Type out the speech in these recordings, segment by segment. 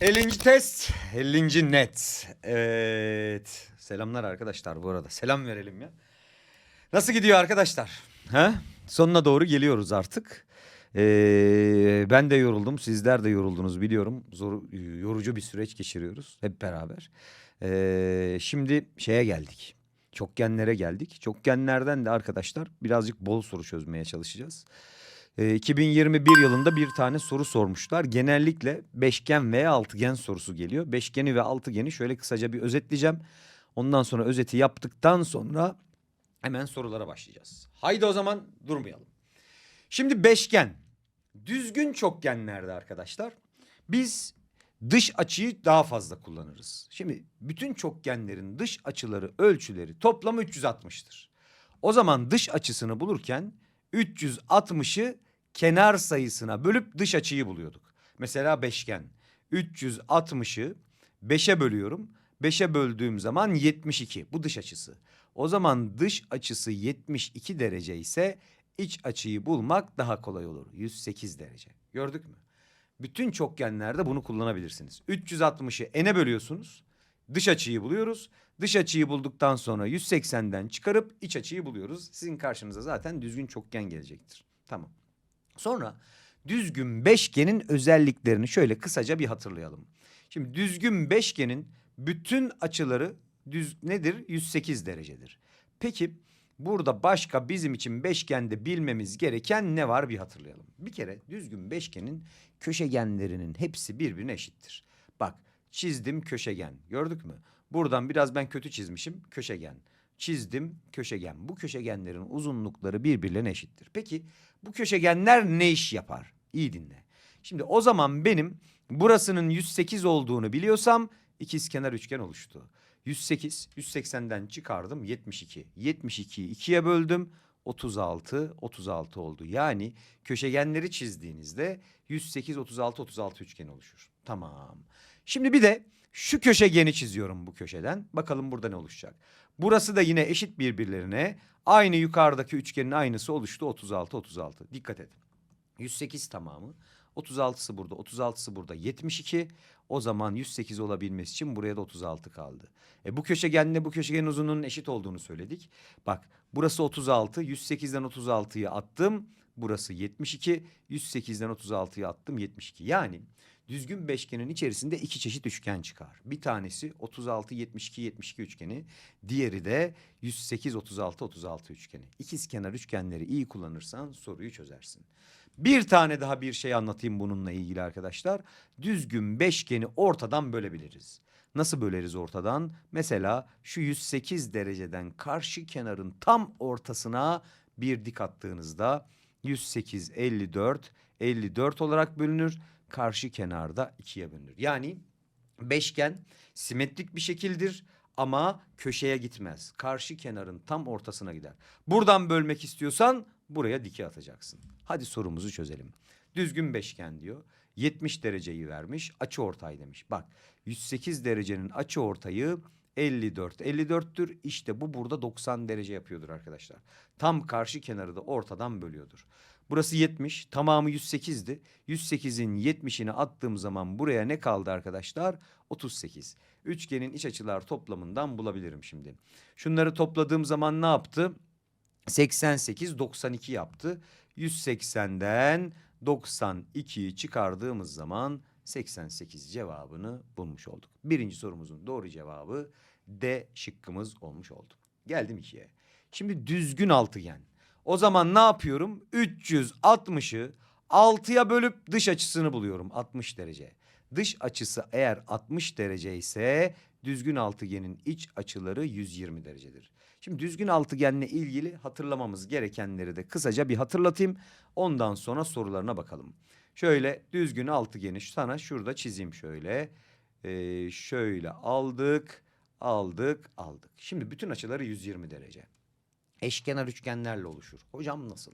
50. test, 50. net. Evet. Selamlar arkadaşlar bu arada. Selam verelim ya. Nasıl gidiyor arkadaşlar? Ha? Sonuna doğru geliyoruz artık. Ee, ben de yoruldum, sizler de yoruldunuz biliyorum. Zor, yorucu bir süreç geçiriyoruz hep beraber. Ee, şimdi şeye geldik. Çokgenlere geldik. Çokgenlerden de arkadaşlar birazcık bol soru çözmeye çalışacağız. Ee, 2021 yılında bir tane soru sormuşlar. Genellikle beşgen veya altıgen sorusu geliyor. Beşgeni ve altıgeni şöyle kısaca bir özetleyeceğim. Ondan sonra özeti yaptıktan sonra hemen sorulara başlayacağız. Haydi o zaman durmayalım. Şimdi beşgen. Düzgün çokgenlerde arkadaşlar biz dış açıyı daha fazla kullanırız. Şimdi bütün çokgenlerin dış açıları ölçüleri toplamı 360'tır. O zaman dış açısını bulurken 360'ı kenar sayısına bölüp dış açıyı buluyorduk. Mesela beşgen 360'ı 5'e bölüyorum. 5'e böldüğüm zaman 72 bu dış açısı. O zaman dış açısı 72 derece ise iç açıyı bulmak daha kolay olur. 108 derece. Gördük mü? Bütün çokgenlerde bunu kullanabilirsiniz. 360'ı n'e bölüyorsunuz. Dış açıyı buluyoruz. Dış açıyı bulduktan sonra 180'den çıkarıp iç açıyı buluyoruz. Sizin karşınıza zaten düzgün çokgen gelecektir. Tamam. Sonra düzgün beşgenin özelliklerini şöyle kısaca bir hatırlayalım. Şimdi düzgün beşgenin bütün açıları düz nedir? 108 derecedir. Peki burada başka bizim için beşgende bilmemiz gereken ne var bir hatırlayalım. Bir kere düzgün beşgenin köşegenlerinin hepsi birbirine eşittir. Bak çizdim köşegen gördük mü? Buradan biraz ben kötü çizmişim köşegen. Çizdim köşegen. Bu köşegenlerin uzunlukları birbirlerine eşittir. Peki bu köşegenler ne iş yapar? İyi dinle. Şimdi o zaman benim burasının 108 olduğunu biliyorsam ikizkenar üçgen oluştu. 108, 180'den çıkardım 72. 72'yi 2'ye böldüm. 36, 36 oldu. Yani köşegenleri çizdiğinizde 108, 36, 36 üçgen oluşur. Tamam. Şimdi bir de şu köşegeni çiziyorum bu köşeden. Bakalım burada ne oluşacak. Burası da yine eşit birbirlerine. Aynı yukarıdaki üçgenin aynısı oluştu 36, 36. Dikkat et. 108 tamamı. 36'sı burada, 36'sı burada 72. O zaman 108 olabilmesi için buraya da 36 kaldı. E bu köşegenle bu köşegenin uzunluğunun eşit olduğunu söyledik. Bak burası 36, 108'den 36'yı attım. Burası 72, 108'den 36'yı attım 72. Yani düzgün beşgenin içerisinde iki çeşit üçgen çıkar. Bir tanesi 36, 72, 72 üçgeni. Diğeri de 108, 36, 36 üçgeni. İkizkenar üçgenleri iyi kullanırsan soruyu çözersin. Bir tane daha bir şey anlatayım bununla ilgili arkadaşlar. Düzgün beşgeni ortadan bölebiliriz. Nasıl böleriz ortadan? Mesela şu 108 dereceden karşı kenarın tam ortasına bir dik attığınızda 108 54 54 olarak bölünür. Karşı kenarda ikiye bölünür. Yani beşgen simetrik bir şekildir ama köşeye gitmez. Karşı kenarın tam ortasına gider. Buradan bölmek istiyorsan buraya dike atacaksın. Hadi sorumuzu çözelim. Düzgün beşgen diyor. 70 dereceyi vermiş. Açı ortay demiş. Bak 108 derecenin açı ortayı 54. 54'tür. İşte bu burada 90 derece yapıyordur arkadaşlar. Tam karşı kenarı da ortadan bölüyordur. Burası 70. Tamamı 108'di. 108'in 70'ini attığım zaman buraya ne kaldı arkadaşlar? 38. Üçgenin iç açılar toplamından bulabilirim şimdi. Şunları topladığım zaman ne yaptı? 88 92 yaptı. 180'den 92'yi çıkardığımız zaman 88 cevabını bulmuş olduk. Birinci sorumuzun doğru cevabı D şıkkımız olmuş oldu. Geldim ikiye. Şimdi düzgün altıgen. O zaman ne yapıyorum? 360'ı 6'ya bölüp dış açısını buluyorum 60 derece. Dış açısı eğer 60 derece ise düzgün altıgenin iç açıları 120 derecedir. Şimdi düzgün altıgenle ilgili hatırlamamız gerekenleri de kısaca bir hatırlatayım. Ondan sonra sorularına bakalım. Şöyle düzgün altıgeni sana şurada çizeyim şöyle. Ee, şöyle aldık, aldık, aldık. Şimdi bütün açıları 120 derece. Eşkenar üçgenlerle oluşur. Hocam nasıl?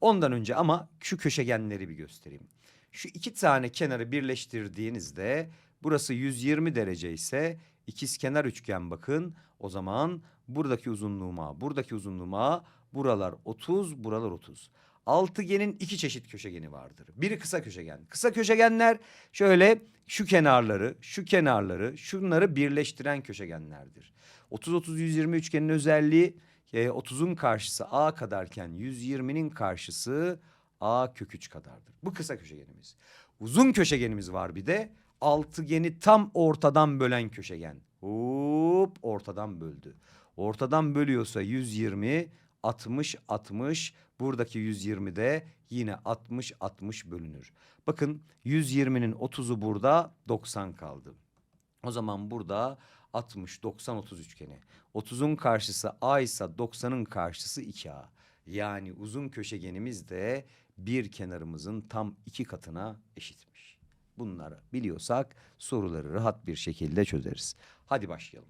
Ondan önce ama şu köşegenleri bir göstereyim. Şu iki tane kenarı birleştirdiğinizde burası 120 derece ise ikizkenar üçgen bakın. O zaman buradaki uzunluğuma, buradaki uzunluğuma buralar 30, buralar 30. Altıgenin iki çeşit köşegeni vardır. Biri kısa köşegen. Kısa köşegenler şöyle şu kenarları, şu kenarları, şunları birleştiren köşegenlerdir. 30-30-120 üçgenin özelliği 30'un karşısı A kadarken 120'nin karşısı A kök 3 kadardır. Bu kısa köşegenimiz. Uzun köşegenimiz var bir de. Altıgeni tam ortadan bölen köşegen. Hop ortadan böldü. Ortadan bölüyorsa 120, 60, 60. Buradaki 120 de yine 60, 60 bölünür. Bakın 120'nin 30'u burada 90 kaldı. O zaman burada 60, 90, 30 üçgeni. 30'un karşısı A ise 90'ın karşısı 2A. Yani uzun köşegenimiz de bir kenarımızın tam iki katına eşitmiş. Bunları biliyorsak soruları rahat bir şekilde çözeriz. Hadi başlayalım.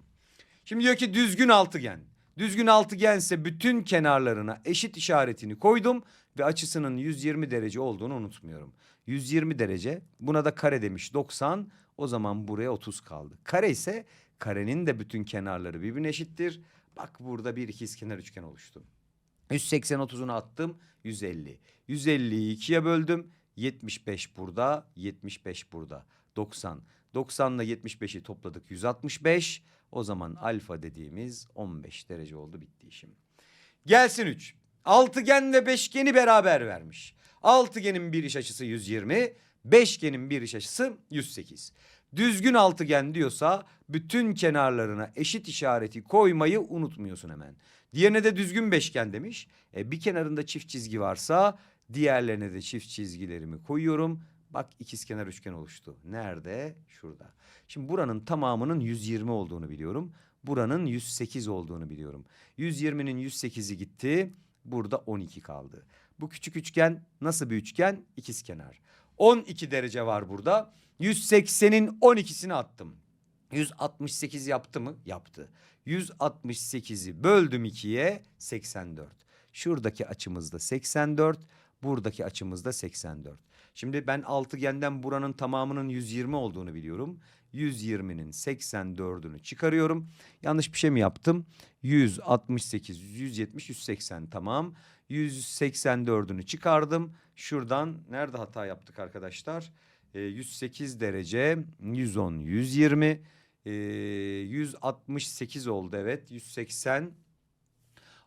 Şimdi diyor ki düzgün altıgen. Düzgün altıgense bütün kenarlarına eşit işaretini koydum ve açısının 120 derece olduğunu unutmuyorum. 120 derece buna da kare demiş 90 o zaman buraya 30 kaldı. Kare ise karenin de bütün kenarları birbirine eşittir. Bak burada bir ikizkenar üçgen oluştu. 180 30'unu attım 150. 150'yi ikiye böldüm. 75 burada 75 burada 90. 90 ile 75'i topladık 165. O zaman alfa dediğimiz 15 derece oldu bitti işim. Gelsin 3. Altıgen ve beşgeni beraber vermiş. Altıgenin bir iş açısı 120, beşgenin bir iş açısı 108. Düzgün altıgen diyorsa bütün kenarlarına eşit işareti koymayı unutmuyorsun hemen. Diğerine de düzgün beşgen demiş. E, bir kenarında çift çizgi varsa diğerlerine de çift çizgilerimi koyuyorum. Bak ikizkenar üçgen oluştu. Nerede? Şurada. Şimdi buranın tamamının 120 olduğunu biliyorum. Buranın 108 olduğunu biliyorum. 120'nin 108'i gitti. Burada 12 kaldı. Bu küçük üçgen nasıl bir üçgen? İkizkenar. 12 derece var burada. 180'in 12'sini attım. 168 yaptı mı? Yaptı. 168'i böldüm 2'ye 84. Şuradaki açımız da 84. Buradaki açımız da 84. Şimdi ben altıgenden buranın tamamının 120 olduğunu biliyorum. 120'nin 84'ünü çıkarıyorum. Yanlış bir şey mi yaptım? 168, 170, 180 tamam. 184'ünü çıkardım. Şuradan nerede hata yaptık arkadaşlar? Ee, 108 derece, 110, 120, ee, 168 oldu evet. 180,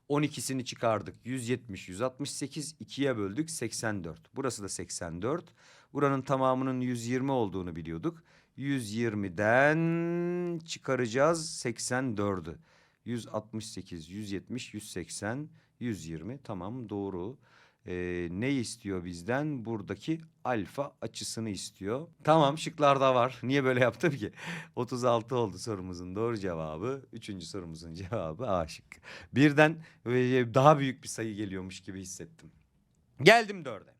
12'sini çıkardık. 170, 168, 2'ye böldük 84. Burası da 84. Buranın tamamının 120 olduğunu biliyorduk. 120'den çıkaracağız 84'ü. 168, 170, 180, 120 tamam doğru. Ee, ne istiyor bizden? Buradaki alfa açısını istiyor. Tamam şıklarda var. Niye böyle yaptım ki? 36 oldu sorumuzun doğru cevabı. Üçüncü sorumuzun cevabı A şıkkı. Birden e, daha büyük bir sayı geliyormuş gibi hissettim. Geldim dörde.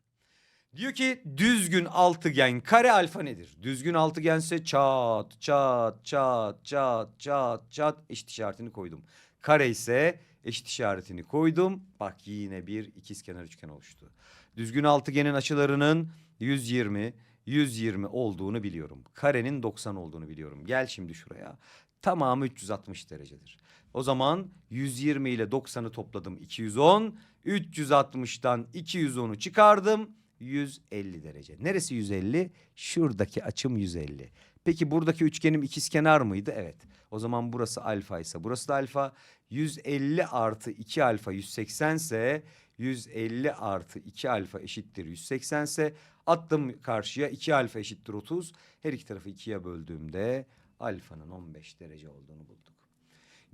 Diyor ki düzgün altıgen kare alfa nedir? Düzgün altıgense çat çat çat çat çat çat eşit işaretini koydum. Kare ise eşit işaretini koydum. Bak yine bir ikizkenar üçgen oluştu. Düzgün altıgenin açılarının 120, 120 olduğunu biliyorum. Karenin 90 olduğunu biliyorum. Gel şimdi şuraya. Tamamı 360 derecedir. O zaman 120 ile 90'ı topladım 210. 360'tan 210'u çıkardım. 150 derece. Neresi 150? Şuradaki açım 150. Peki buradaki üçgenim ikizkenar mıydı? Evet. O zaman burası alfa ise burası da alfa. 150 artı 2 alfa 180 ise 150 artı 2 alfa eşittir 180 ise attım karşıya 2 alfa eşittir 30. Her iki tarafı 2'ye böldüğümde alfanın 15 derece olduğunu bulduk.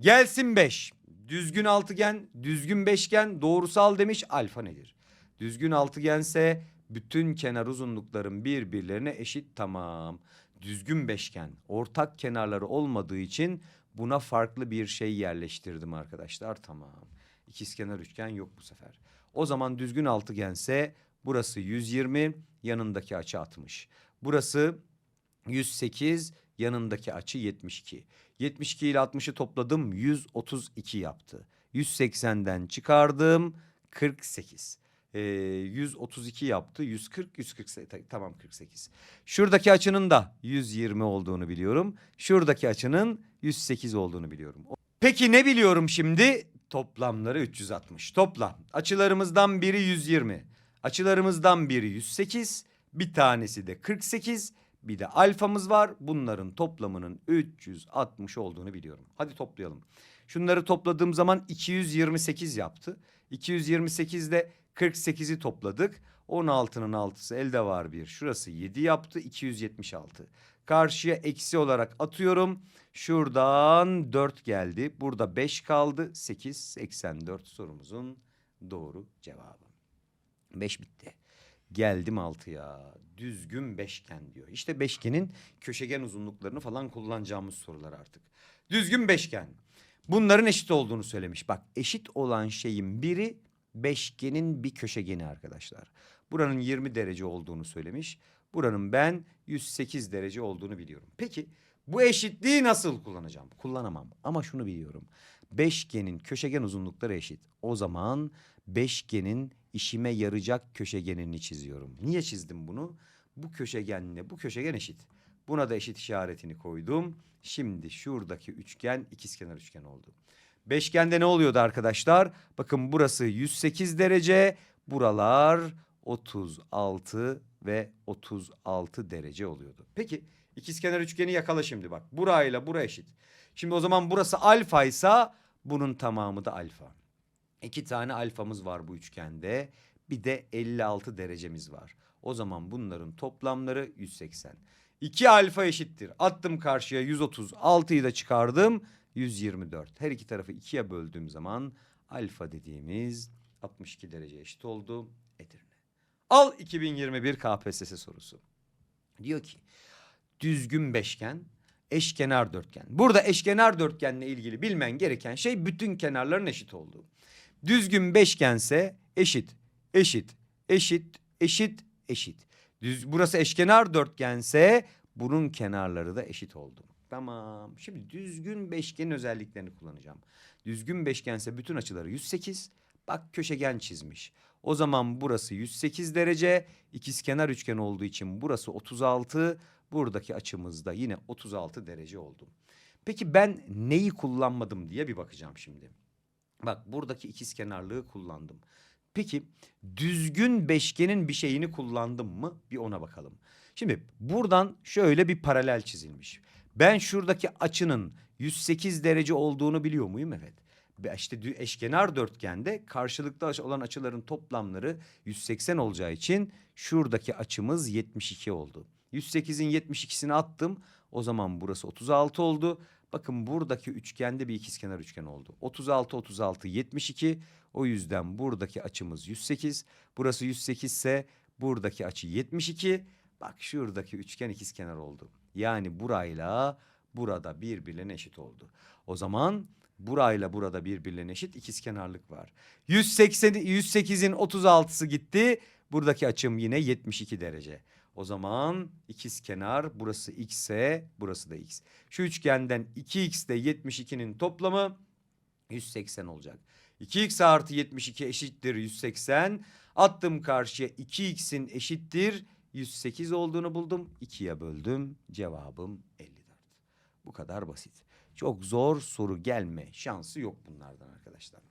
Gelsin 5. Düzgün altıgen, düzgün beşgen, doğrusal demiş alfa nedir? Düzgün altıgense bütün kenar uzunlukların birbirlerine eşit tamam. Düzgün beşgen ortak kenarları olmadığı için buna farklı bir şey yerleştirdim arkadaşlar tamam. İkizkenar üçgen yok bu sefer. O zaman düzgün altıgense burası 120 yanındaki açı 60. Burası 108 yanındaki açı 72. 72 ile 60'ı topladım 132 yaptı. 180'den çıkardım 48. Ee, 132 yaptı 140 148 ta- tamam 48. Şuradaki açının da 120 olduğunu biliyorum. Şuradaki açının 108 olduğunu biliyorum. Peki ne biliyorum şimdi? Toplamları 360. Toplam. Açılarımızdan biri 120. Açılarımızdan biri 108, bir tanesi de 48, bir de alfamız var. Bunların toplamının 360 olduğunu biliyorum. Hadi toplayalım. Şunları topladığım zaman 228 yaptı. 228 ile 48'i topladık. 16'nın 6'sı elde var bir. Şurası 7 yaptı. 276. Karşıya eksi olarak atıyorum. Şuradan 4 geldi. Burada 5 kaldı. 8, 84 sorumuzun doğru cevabı. 5 bitti. Geldim 6'ya. Düzgün beşgen diyor. İşte beşgenin köşegen uzunluklarını falan kullanacağımız sorular artık. Düzgün beşgen. Bunların eşit olduğunu söylemiş. Bak eşit olan şeyin biri beşgenin bir köşegeni arkadaşlar. Buranın 20 derece olduğunu söylemiş. Buranın ben 108 derece olduğunu biliyorum. Peki bu eşitliği nasıl kullanacağım? Kullanamam ama şunu biliyorum. Beşgenin köşegen uzunlukları eşit. O zaman beşgenin işime yarayacak köşegenini çiziyorum. Niye çizdim bunu? Bu köşegenle bu köşegen eşit. Buna da eşit işaretini koydum. Şimdi şuradaki üçgen ikizkenar üçgen oldu. Beşgende ne oluyordu arkadaşlar? Bakın burası 108 derece, buralar 36 ve 36 derece oluyordu. Peki ikizkenar üçgeni yakala şimdi bak. Burayla bura eşit. Şimdi o zaman burası alfa ise bunun tamamı da alfa. İki tane alfamız var bu üçgende. Bir de 56 derecemiz var. O zaman bunların toplamları 180. 2 alfa eşittir. Attım karşıya 130. 6'yı da çıkardım. 124. Her iki tarafı ikiye böldüğüm zaman alfa dediğimiz 62 derece eşit oldu. Edirne. Al 2021 KPSS sorusu. Diyor ki düzgün beşgen, eşkenar dörtgen. Burada eşkenar dörtgenle ilgili bilmen gereken şey bütün kenarların eşit olduğu. Düzgün beşgense eşit, eşit, eşit, eşit, eşit. Düz, burası eşkenar dörtgense bunun kenarları da eşit oldu. Tamam. Şimdi düzgün beşgenin özelliklerini kullanacağım. Düzgün beşgense bütün açıları 108. Bak köşegen çizmiş. O zaman burası 108 derece. İkizkenar üçgen olduğu için burası 36. Buradaki açımız da yine 36 derece oldu. Peki ben neyi kullanmadım diye bir bakacağım şimdi. Bak buradaki ikizkenarlığı kullandım. Peki düzgün beşgenin bir şeyini kullandım mı? Bir ona bakalım. Şimdi buradan şöyle bir paralel çizilmiş. Ben şuradaki açının 108 derece olduğunu biliyor muyum? Evet. Ve işte eşkenar dörtgende karşılıklı olan açıların toplamları 180 olacağı için şuradaki açımız 72 oldu. 108'in 72'sini attım. O zaman burası 36 oldu. Bakın buradaki üçgende bir ikizkenar üçgen oldu. 36 36 72. O yüzden buradaki açımız 108. Burası 108 ise buradaki açı 72. Bak şuradaki üçgen ikizkenar oldu. Yani burayla burada birbirlerine eşit oldu. O zaman burayla burada birbirlerine eşit ikizkenarlık var. 180 108'in 36'sı gitti. Buradaki açım yine 72 derece. O zaman ikizkenar burası x ise burası da x. Şu üçgenden 2x ile 72'nin toplamı 180 olacak. 2x artı 72 eşittir 180. Attım karşıya 2x'in eşittir 108 olduğunu buldum. 2'ye böldüm. Cevabım 54. Bu kadar basit. Çok zor soru gelme şansı yok bunlardan arkadaşlar.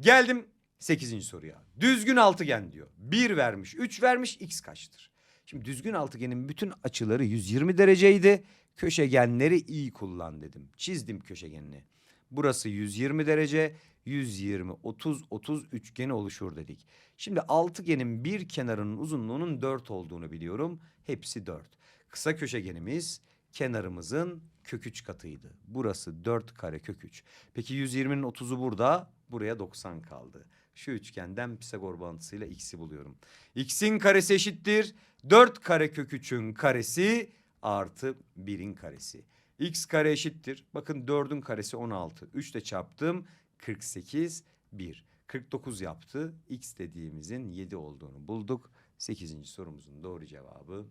Geldim 8. soruya. Düzgün altıgen diyor. 1 vermiş, 3 vermiş, x kaçtır? Şimdi düzgün altıgenin bütün açıları 120 dereceydi. Köşegenleri iyi kullan dedim. Çizdim köşegenini. Burası 120 derece, 120, 30, 30 üçgeni oluşur dedik. Şimdi altıgenin bir kenarının uzunluğunun 4 olduğunu biliyorum. Hepsi 4. Kısa köşegenimiz kenarımızın kök 3 katıydı. Burası 4 kare kök 3. Peki 120'nin 30'u burada, buraya 90 kaldı. Şu üçgenden Pisagor bağıntısıyla x'i buluyorum. x'in karesi eşittir. 4 kare kök 3'ün karesi artı 1'in karesi. X kare eşittir. Bakın 4'ün karesi 16. 3 ile çarptım. 48, 1. 49 yaptı. X dediğimizin 7 olduğunu bulduk. 8. sorumuzun doğru cevabı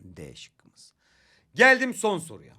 D şıkkımız. Geldim son soruya.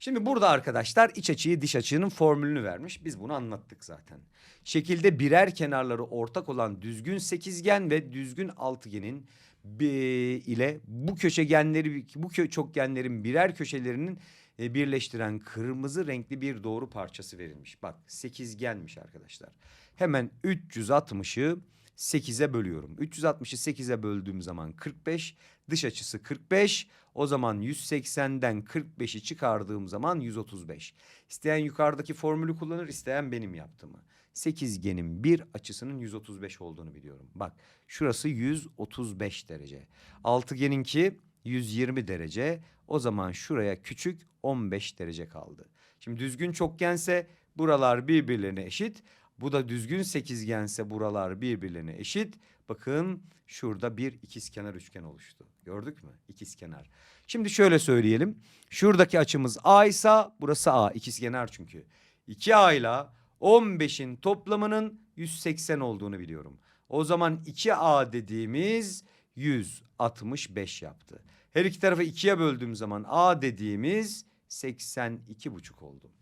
Şimdi burada arkadaşlar iç açıyı dış açının formülünü vermiş. Biz bunu anlattık zaten. Şekilde birer kenarları ortak olan düzgün sekizgen ve düzgün altıgenin bi- ile bu köşegenleri bu kö çokgenlerin birer köşelerinin e, birleştiren kırmızı renkli bir doğru parçası verilmiş. Bak sekizgenmiş arkadaşlar. Hemen 360'ı 8'e bölüyorum. 360'ı 8'e böldüğüm zaman 45. Dış açısı 45. O zaman 180'den 45'i çıkardığım zaman 135. İsteyen yukarıdaki formülü kullanır, isteyen benim yaptığımı. Sekizgenin bir açısının 135 olduğunu biliyorum. Bak şurası 135 derece. Altıgeninki 120 derece. O zaman şuraya küçük 15 derece kaldı. Şimdi düzgün çokgense buralar birbirlerine eşit. Bu da düzgün sekizgense buralar birbirlerine eşit. Bakın şurada bir ikizkenar üçgen oluştu. Gördük mü? İkizkenar. Şimdi şöyle söyleyelim. Şuradaki açımız A ise burası A. ikizkenar çünkü. 2A ile 15'in toplamının 180 olduğunu biliyorum. O zaman 2A dediğimiz 165 yaptı. Her iki tarafı ikiye böldüğüm zaman A dediğimiz 82,5 oldu.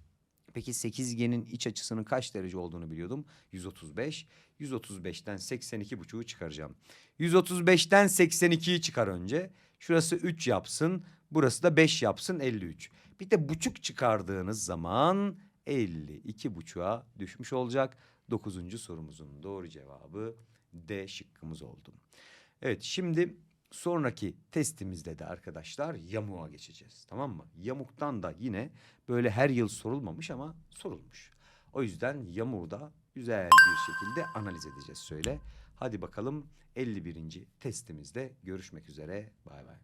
Peki sekizgenin iç açısının kaç derece olduğunu biliyordum. 135. 135'ten 82,5'u çıkaracağım. 135'ten 82'yi çıkar önce. Şurası 3 yapsın. Burası da 5 yapsın 53. Bir de buçuk çıkardığınız zaman 52,5'a düşmüş olacak. 9. sorumuzun doğru cevabı D şıkkımız oldu. Evet şimdi sonraki testimizde de arkadaşlar yamuğa geçeceğiz. Tamam mı? Yamuktan da yine böyle her yıl sorulmamış ama sorulmuş. O yüzden yamuğu da güzel bir şekilde analiz edeceğiz söyle. Hadi bakalım 51. testimizde görüşmek üzere. Bay bay.